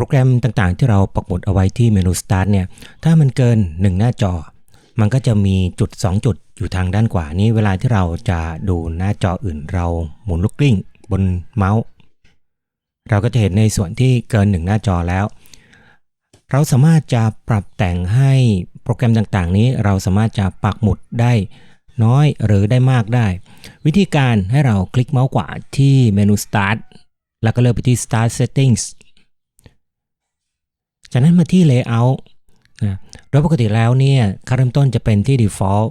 รแกรมต่างๆ ที่เราปักหมุดเอาไว้ที่เมนู Start เนี่ย ถ้ามันเกิน 1 หน้าจอ มันก็จะมีจุด 2 จุดอยู่ทางด้านขวานี้ เวลาที่เราจะดูหน้าจออื่น เราหมุนลูกกลิ้ง บนเมาส์ เราก็จะเห็นในส่วนที่เกิน 1 หน้าจอแล้ว เราสามารถจะปรับแต่งให้โปรแกรมต่างๆ นี้เราสามารถจะปักหมุดได้น้อยหรือได้มากได้ วิธีการให้เราคลิกเมาส์ขวาที่เมนู Start แล้วก็เลือกไปที่ Start Settings จากนั้นมาที่ Layout นะโดยปกติแล้วเนี่ยค่าเริ่มต้นจะเป็นที่ Default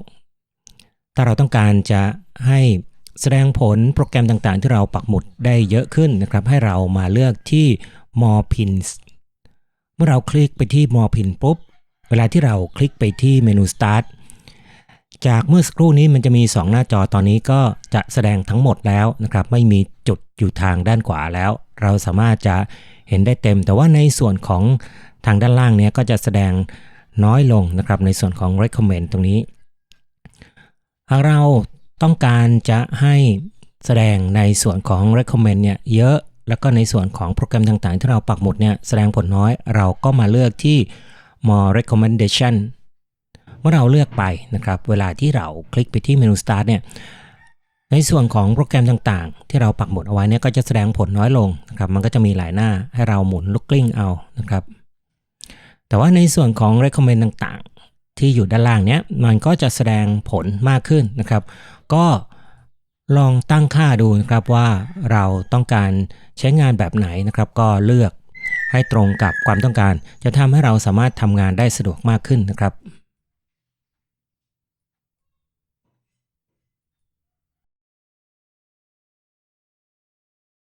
ถ้าเราต้องการจะให้แสดงผลโปรแกรมต่างๆ ที่เราปักหมุดได้เยอะขึ้นนะครับ ให้เรามาเลือกที่ More Pins เมื่อเราคลิกไปที่ More Pin ปุ๊บ เวลาที่เราคลิกไปที่เมนู Start จากเมื่อสักครู่นี้มันจะมี 2 หน้าจอตอนนี้ก็จะแสดงทั้งหมดแล้วนะครับ ไม่มีจุดอยู่ทางด้านขวาแล้ว เราสามารถจะเห็นได้เต็ม แต่ว่าในส่วนของ ทางด้านล่างเนี้ยก็จะแสดงน้อยลงนะครับในส่วนของ recommend ตรงนี้ หากเราต้องการจะให้แสดงในส่วนของ recommend เนี่ยเยอะแล้วก็ในส่วนของโปรแกรมต่างๆ ที่เราปักหมุดเนี่ยแสดงผลน้อยเราก็มาเลือกที่ more recommendation เมื่อเราเลือกไปนะครับเวลาที่เราคลิกไปที่เมนู start เนี่ยในส่วนของโปรแกรมต่างๆ ที่เราปักหมุดเอาไว้เนี่ยก็จะแสดงผลน้อยลงนะครับมันก็จะมีหลายหน้าให้เราหมุนลูกกลิ้งเอานะครับ แต่ว่าในส่วนของ recommend ต่างๆ ที่อยู่ด้านล่างเนี้ยมันก็จะแสดงผลมากขึ้นนะครับ ก็ลองตั้งค่าดูนะครับว่าเราต้องการใช้งานแบบไหนนะครับ ก็เลือกให้ตรงกับความต้องการ จะทำให้เราสามารถทำงานได้สะดวกมากขึ้นนะครับ